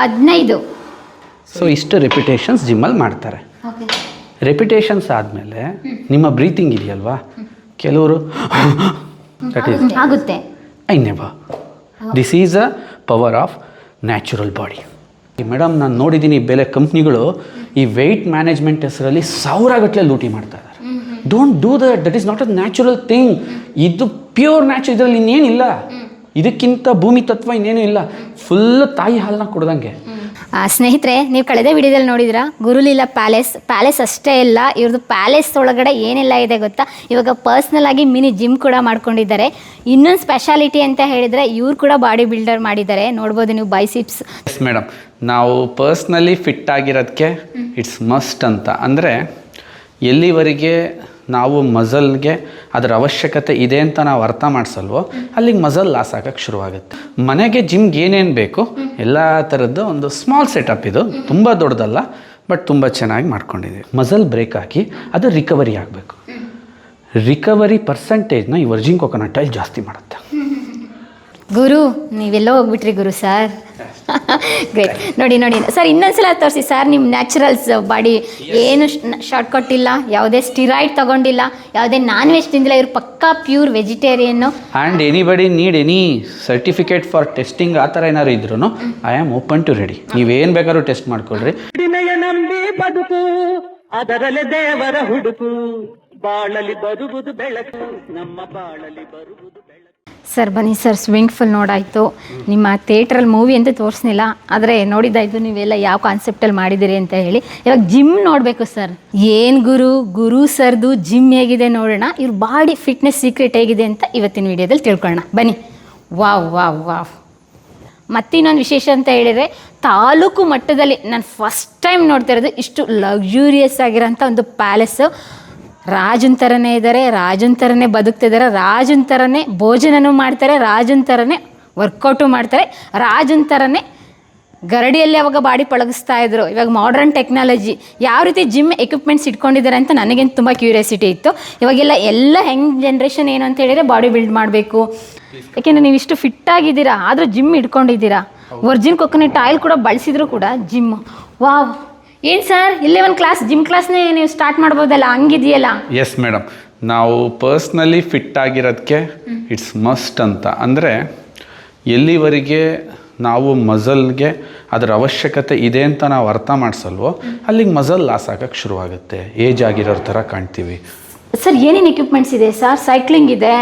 ಹದಿನೈದು. ಸೊ ಇಷ್ಟು ರೆಪಿಟೇಷನ್ಸ್ ಜಿಮ್ಮಲ್ಲಿ ಮಾಡ್ತಾರೆ. ರೆಪಿಟೇಷನ್ಸ್ ಆದಮೇಲೆ ನಿಮ್ಮ ಬ್ರೀತಿಂಗ್ ಇದೆಯಲ್ವಾ? ಕೆಲವರು ದಟ್ ಈಸ್ ಆಗುತ್ತೆ. I never this is a power of natural body madam ನಾನು ನೋಡಿದ್ದೀನಿ ಬೇರೆ ಕಂಪ್ನಿಗಳು ಈ ವೆಯ್ಟ್ ಮ್ಯಾನೇಜ್ಮೆಂಟ್ ಹೆಸರಲ್ಲಿ ಸಾವಿರಗಟ್ಟಲೆ ಲೂಟಿ ಮಾಡ್ತಾ ಇದ್ದಾರೆ. Don't do that that is not a natural thing ಇದು ಪ್ಯೂರ್ ನ್ಯಾಚುರಲ್ ಇದರಲ್ಲಿ ಇನ್ನೇನಿಲ್ಲ. ಇದಕ್ಕಿಂತ ಭೂಮಿ ತತ್ವ ಇನ್ನೇನು ಇಲ್ಲ. ಫುಲ್ ತಾಯಿ ಹಾಲನ್ನ ಕುಡ್ದಂಗೆ. ಆ, ಸ್ನೇಹಿತರೆ ನೀವು ಕಳೆದ ವಿಡಿಯೋದಲ್ಲಿ ನೋಡಿದ್ರ? ಗುರುಲೀಲಾ ಪ್ಯಾಲೇಸ್. ಪ್ಯಾಲೇಸ್ ಅಷ್ಟೇ ಇಲ್ಲ. ಇವ್ರದ್ದು ಪ್ಯಾಲೇಸ್ ಒಳಗಡೆ ಏನೆಲ್ಲ ಇದೆ ಗೊತ್ತಾ? ಇವಾಗ ಪರ್ಸ್ನಲ್ ಆಗಿ ಮಿನಿ ಜಿಮ್ ಕೂಡ ಮಾಡ್ಕೊಂಡಿದ್ದಾರೆ. ಇನ್ನೊಂದು ಸ್ಪೆಷಾಲಿಟಿ ಅಂತ ಹೇಳಿದ್ರೆ ಇವ್ರು ಕೂಡ ಬಾಡಿ ಬಿಲ್ಡರ್ ಮಾಡಿದ್ದಾರೆ. ನೋಡ್ಬೋದು ನೀವು ಬೈಸಿಪ್ಸ್ ಎಸ್ ಮೇಡಮ್ ನಾವು ಪರ್ಸ್ನಲಿ ಫಿಟ್ ಆಗಿರೋದಕ್ಕೆ ಇಟ್ಸ್ ಮಸ್ಟ್ ಅಂತ. ಅಂದರೆ ಎಲ್ಲಿವರೆಗೆ ನಾವು ಮಸಲ್ಗೆ ಅದರ ಅವಶ್ಯಕತೆ ಇದೆ ಅಂತ ನಾವು ಅರ್ಥ ಮಾಡಿಸಲ್ವೋ? ಅಲ್ಲಿಗೆ ಮಸಲ್ ಲಾಸ್ ಆಗಕ್ಕೆ ಶುರುವಾಗುತ್ತೆ. ಮನೆಗೆ ಜಿಮ್ಗೆ ಏನೇನು ಬೇಕು, ಎಲ್ಲ ಥರದ್ದು ಒಂದು ಸ್ಮಾಲ್ ಸೆಟಪ್ ಇದು. ತುಂಬ ದೊಡ್ಡದಲ್ಲ, ಬಟ್ ತುಂಬ ಚೆನ್ನಾಗಿ ಮಾಡ್ಕೊಂಡಿದ್ದೀವಿ ಮಸಲ್ ಬ್ರೇಕ್ ಹಾಕಿ ಅದು ರಿಕವರಿ ಆಗಬೇಕು. ರಿಕವರಿ ಪರ್ಸೆಂಟೇಜ್ನ ಈ ವರ್ಜಿಂಗ್ ಕೊಕೊನಟ್ ಜಾಸ್ತಿ ಮಾಡುತ್ತೆ. ಗುರು ನೀವೆಲ್ಲೋ ಹೋಗ್ಬಿಟ್ರಿ ಗುರು ಸರ್. ಗ್ರೇಟ್ ನೋಡಿ ನೋಡಿ. ಸರ್ ಇನ್ನೊಂದ್ಸಲ ತೋರಿಸಿ ಸರ್ ನಿಮ್ಮ ನ್ಯಾಚುರಲ್ಸ್ ಬಾಡಿ ಏನು ಶಾರ್ಟ್ಕಟ್ ಇಲ್ಲ ಯಾವುದೇ ಸ್ಟಿರಾಯ್ಡ್ ತಗೊಂಡಿಲ್ಲ ಯಾವುದೇ ನಾನ್ ವೆಜ್ ತಿಂದಿಲ್ಲ ಇವ್ರು ಪಕ್ಕಾ pure vegetarian and anybody need any certificate for testing ಆ ಥರ ಏನಾದ್ರು ಇದ್ರು I am open to ready ನೀವೇನು ಬೇಕಾದ್ರೂ ಟೆಸ್ಟ್ ಮಾಡ್ಕೊಳ್ರಿ. ನಂಬಿ ಬದುಕು ಅದರಲ್ಲೇ ದೇವರ ಹುಡುಕು. ಬಾಳಲಿ ಬರುವುದು ಬೆಳಕು ನಮ್ಮ ಬಾಳಲಿ ಬರುವುದು ಬೆಳಕು ಸರ್, ಬನ್ನಿ ಸರ್ ಸ್ವಿಮ್ಮಿಂಗ್ ಫುಲ್ ನೋಡಾಯಿತು. ನಿಮ್ಮ ಥಿಯೇಟ್ರಲ್ಲಿ ಮೂವಿ ಅಂತ ತೋರಿಸ್ನಿಲ್ಲ, ಆದರೆ ನೋಡಿದ್ದಾಯ್ತು ನೀವೆಲ್ಲ ಯಾವ ಕಾನ್ಸೆಪ್ಟಲ್ಲಿ ಮಾಡಿದ್ದೀರಿ ಅಂತ ಹೇಳಿ. ಇವಾಗ ಜಿಮ್ ನೋಡಬೇಕು ಸರ್. ಏನು ಗುರು ಗುರು ಸರ್ದು ಜಿಮ್ ಹೇಗಿದೆ ನೋಡೋಣ, ಇವ್ರ ಬಾಡಿ ಫಿಟ್ನೆಸ್ ಸೀಕ್ರೆಟ್ ಹೇಗಿದೆ ಅಂತ ಇವತ್ತಿನ ವಿಡಿಯೋದಲ್ಲಿ ತಿಳ್ಕೊಳ್ಳೋಣ. ಬನ್ನಿ. Wow wow wow. ಮತ್ತಿನ್ನೊಂದು ವಿಶೇಷ ಅಂತ ಹೇಳಿದರೆ, ತಾಲೂಕು ಮಟ್ಟದಲ್ಲಿ ನಾನು ಫಸ್ಟ್ ಟೈಮ್ ನೋಡ್ತಾ ಇರೋದು ಇಷ್ಟು ಲಕ್ಸುರಿಯಸ್ ಆಗಿರೋಂಥ ಒಂದು ಪ್ಯಾಲೇಸು ರಾಜನ್ ಥರನೇ ಇದ್ದಾರೆ ರಾಜನ ಥರನೇ ಬದುಕ್ತಿದ್ದಾರೆ ರಾಜನ ಥರನೇ ಭೋಜನನೂ ಮಾಡ್ತಾರೆ ರಾಜನ ಥರನೇ ವರ್ಕೌಟು ಮಾಡ್ತಾರೆ ರಾಜನ ಥರನೇ ಗರಡಿಯಲ್ಲಿ ಅವಾಗ ಬಾಡಿ ಪಳಗಿಸ್ತಾ ಇದ್ರು. ಇವಾಗ ಮಾಡರ್ನ್ ಟೆಕ್ನಾಲಜಿ ಯಾವ ರೀತಿ ಜಿಮ್ ಎಕ್ವಿಪ್ಮೆಂಟ್ಸ್ ಇಟ್ಕೊಂಡಿದ್ದಾರೆ ಅಂತ ನನಗೇನು ತುಂಬ ಕ್ಯೂರಿಯಾಸಿಟಿ ಇತ್ತು. ಇವಾಗೆಲ್ಲ ಎಲ್ಲ ಹೆಂಗ್ ಜನ್ರೇಷನ್ ಏನು ಅಂತ ಹೇಳಿದರೆ ಬಾಡಿ ಬಿಲ್ಡ್ ಮಾಡಬೇಕು. ಯಾಕೆಂದರೆ ನೀವು ಇಷ್ಟು ಫಿಟ್ ಆಗಿದ್ದೀರಾ ಆದರೂ ಜಿಮ್ ಇಟ್ಕೊಂಡಿದ್ದೀರಾ. ವರ್ಜಿನ್ ಕೊಕೊನೆಟ್ ಆಯಿಲ್ ಕೂಡ ಬಳಸಿದ್ರು ಕೂಡ ಜಿಮ್ ವಾವ್ ಏನು ಸರ್ ಇಲ್ಲೇ ಒಂದು ಕ್ಲಾಸ್ ಜಿಮ್ ಕ್ಲಾಸ್ನೇ ನೀವು ಸ್ಟಾರ್ಟ್ ಮಾಡ್ಬೋದಲ್ಲ ಹಂಗಿದೆಯಲ್ಲ? ಎಸ್ ಮೇಡಮ್ ನಾವು ಪರ್ಸ್ನಲಿ ಫಿಟ್ ಆಗಿರೋದಕ್ಕೆ ಇಟ್ಸ್ ಮಸ್ಟ್ ಅಂತ. ಅಂದರೆ ಎಲ್ಲಿವರೆಗೆ ನಾವು ಮಸಲ್ಗೆ ಅದರ ಅವಶ್ಯಕತೆ ಇದೆ ಅಂತ ನಾವು ಅರ್ಥ ಮಾಡಿಸಲ್ವೋ ಅಲ್ಲಿಗೆ ಮಸಲ್ ಲಾಸ್ ಆಗಕ್ಕೆ ಶುರುವಾಗುತ್ತೆ. ಏಜ್ ಆಗಿರೋ ಥರ ಕಾಣ್ತೀವಿ. ಸರ್ ಏನೇನು ಎಕ್ವಿಪ್ಮೆಂಟ್ಸ್ ಇದೆ ಸರ್? ಸೈಕ್ಲಿಂಗ್ ಇದೆ.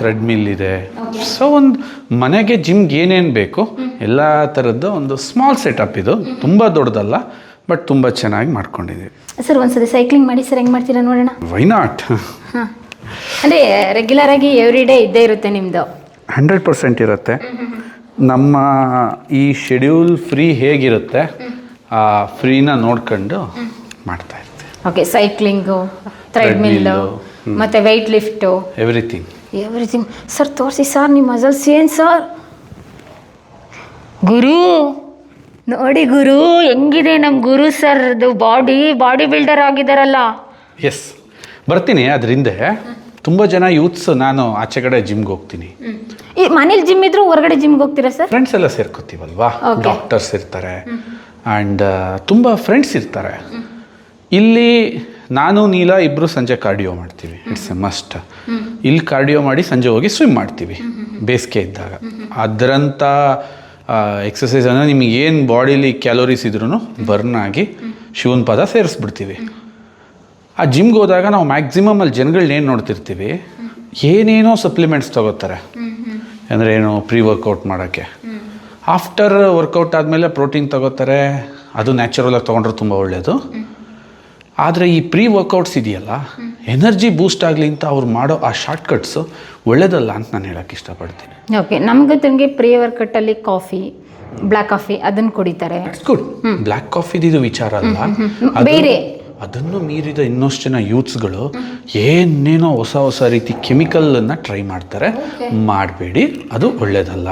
ಥ್ರೆಡ್ಮಿಲ್ ಇದೆ. ಸೊ ಒಂದು ಮನೆಗೆ ಜಿಮ್ಗೆ ಏನೇನು ಬೇಕು ಎಲ್ಲ ಥರದ್ದು ಒಂದು ಸ್ಮಾಲ್ ಸೆಟಪ್ ಇದು. ತುಂಬ ದೊಡ್ಡದಲ್ಲ. ಬಟ್ ತುಂಬ ಚೆನ್ನಾಗಿ ಮಾಡ್ಕೊಂಡಿದ್ದೀವಿ. ಸರ್ ಒಂದ್ಸತಿ ಸೈಕ್ಲಿಂಗ್ ಮಾಡಿ ಸರ್ ಹೆಂಗೆ ಮಾಡ್ತೀರಾ ನೋಡೋಣ? ವೈ ನಾಟ್ ಹಾಂ. ಅಂದರೆ ರೆಗ್ಯುಲರ್ ಆಗಿ ಎವ್ರಿ ಡೇ ಇದ್ದೇ ಇರುತ್ತೆ ನಿಮ್ಮದು ಹಂಡ್ರೆಡ್ ಪರ್ಸೆಂಟ್ ಇರುತ್ತೆ. ನಮ್ಮ ಈ ಶೆಡ್ಯೂಲ್ ಫ್ರೀ ಹೇಗಿರುತ್ತೆ ಆ ಫ್ರೀನ ನೋಡ್ಕೊಂಡು ಮಾಡ್ತಾ ಇರ್ತೀವಿ. ಓಕೆ ಸೈಕ್ಲಿಂಗು ಥ್ರೆಡ್ಮಿಲ್ಲು ಮತ್ತು weight lift everything everything sir ತೋರಿಸಿ ಸರ್ ನಿಮ್ಮ ಮಸಲ್ಸ್ ಏನು ಸರ್ ಗುರು ನೋಡಿ ಗುರು ಹೆಂಗಿದೆ ನಮ್ಮ ಗುರು ಸರ್ದು ಬಾಡಿ ಬಾಡಿ ಬಿಲ್ಡರ್ ಆಗಿದ್ದಾರಲ್ಲ ಎಸ್ ಬರ್ತೀನಿ ಅದರಿಂದ ತುಂಬ ಜನ ಯೂತ್ಸ್ ನಾನು ಆಚೆ ಕಡೆ ಜಿಮ್ಗೆ ಹೋಗ್ತೀನಿ. ಈ ಮನೇಲಿ ಜಿಮ್ ಇದ್ರು ಹೊರಗಡೆ ಜಿಮ್ಗೆ ಹೋಗ್ತೀರಾ ಸರ್? ಫ್ರೆಂಡ್ಸ್ ಎಲ್ಲ ಸೇರ್ಕೋತೀವಲ್ವಾ. ಡಾಕ್ಟರ್ಸ್ ಇರ್ತಾರೆ. ಆ್ಯಂಡ್ ತುಂಬ ಫ್ರೆಂಡ್ಸ್ ಇರ್ತಾರೆ. ಇಲ್ಲಿ ನಾನು ನೀಲ ಇಬ್ಬರು ಸಂಜೆ ಕಾರ್ಡಿಯೋ ಮಾಡ್ತೀವಿ. ಇಟ್ಸ್ ಎ ಮಸ್ಟ್ ಇಲ್ಲಿ ಕಾರ್ಡಿಯೋ ಮಾಡಿ ಸಂಜೆ ಹೋಗಿ ಸ್ವಿಮ್ ಮಾಡ್ತೀವಿ. ಬೇಸಿಗೆ ಇದ್ದಾಗ. ಅದರಂಥ ಎಕ್ಸಸೈಸ್ ಅಂದರೆ ನಿಮಗೆ ಏನು ಬಾಡಿಲಿ ಕ್ಯಾಲೋರೀಸ್ ಇದ್ರೂ ಬರ್ನ್ ಆಗಿ ಶಿವನ ಪದ ಸೇರಿಸ್ಬಿಡ್ತೀವಿ. ಆ ಜಿಮ್ಗೆ ಹೋದಾಗ ನಾವು ಮ್ಯಾಕ್ಸಿಮಮ್ ಅಲ್ಲಿ ಜನಗಳನ್ನ ಏನು ನೋಡ್ತಿರ್ತೀವಿ? ಏನೇನೋ ಸಪ್ಲಿಮೆಂಟ್ಸ್ ತಗೋತಾರೆ. ಅಂದರೆ ಏನು ಪ್ರೀ ವರ್ಕೌಟ್ ಮಾಡೋಕ್ಕೆ. ಆಫ್ಟರ್ ವರ್ಕೌಟ್ ಆದಮೇಲೆ ಪ್ರೋಟೀನ್ ತಗೋತಾರೆ. ಅದು ನ್ಯಾಚುರಲಾಗಿ ತೊಗೊಂಡ್ರೆ ತುಂಬ ಒಳ್ಳೆಯದು ಆದರೆ ಈ ಪ್ರೀ ವರ್ಕೌಟ್ಸ್ ಇದೆಯಲ್ಲ ಎನರ್ಜಿ ಬೂಸ್ಟ್ ಆಗಲಿ ಅಂತ ಅವ್ರು ಮಾಡೋ ಆ ಶಾರ್ಟ್ಕಟ್ಸು ಒಳ್ಳೇದಲ್ಲ ಅಂತ ನಾನು ಹೇಳೋಕ್ಕೆ ಇಷ್ಟಪಡ್ತೀನಿ. ಓಕೆ ನಮ್ಗೆ ತಂಗೆ ಪ್ರೀ ಕಟ್ಟಲ್ಲಿ ಕಾಫಿ ಬ್ಲ್ಯಾಕ್ ಕಾಫಿ ಅದನ್ನು ಕುಡಿತಾರೆ. ಗುಡ್ ಬ್ಲ್ಯಾಕ್ ಕಾಫಿದು ವಿಚಾರ ಅಲ್ಲ. ಅದು- ಬೇರೆ. ಅದನ್ನು ಮೀರಿದ ಇನ್ನಷ್ಟು ಜನ ಯೂತ್ಸ್ಗಳು ಏನೇನೋ ಹೊಸ ಹೊಸ ರೀತಿ ಕೆಮಿಕಲನ್ನು ಟ್ರೈ ಮಾಡ್ತಾರೆ. ಮಾಡಬೇಡಿ ಅದು ಒಳ್ಳೇದಲ್ಲ.